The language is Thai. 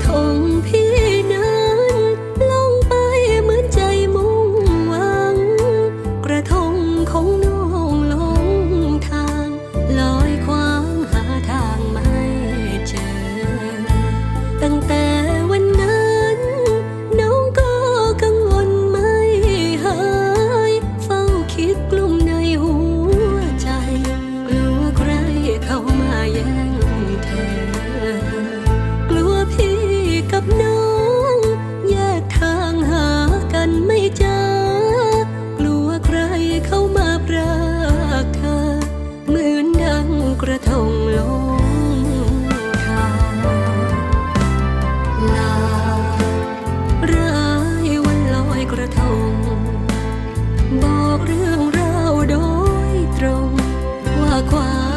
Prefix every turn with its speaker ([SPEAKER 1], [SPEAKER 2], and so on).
[SPEAKER 1] ระทงพิ ทงลงทางลารวันลอยกระทง บอกเรื่องราวโดยตรงว่าความ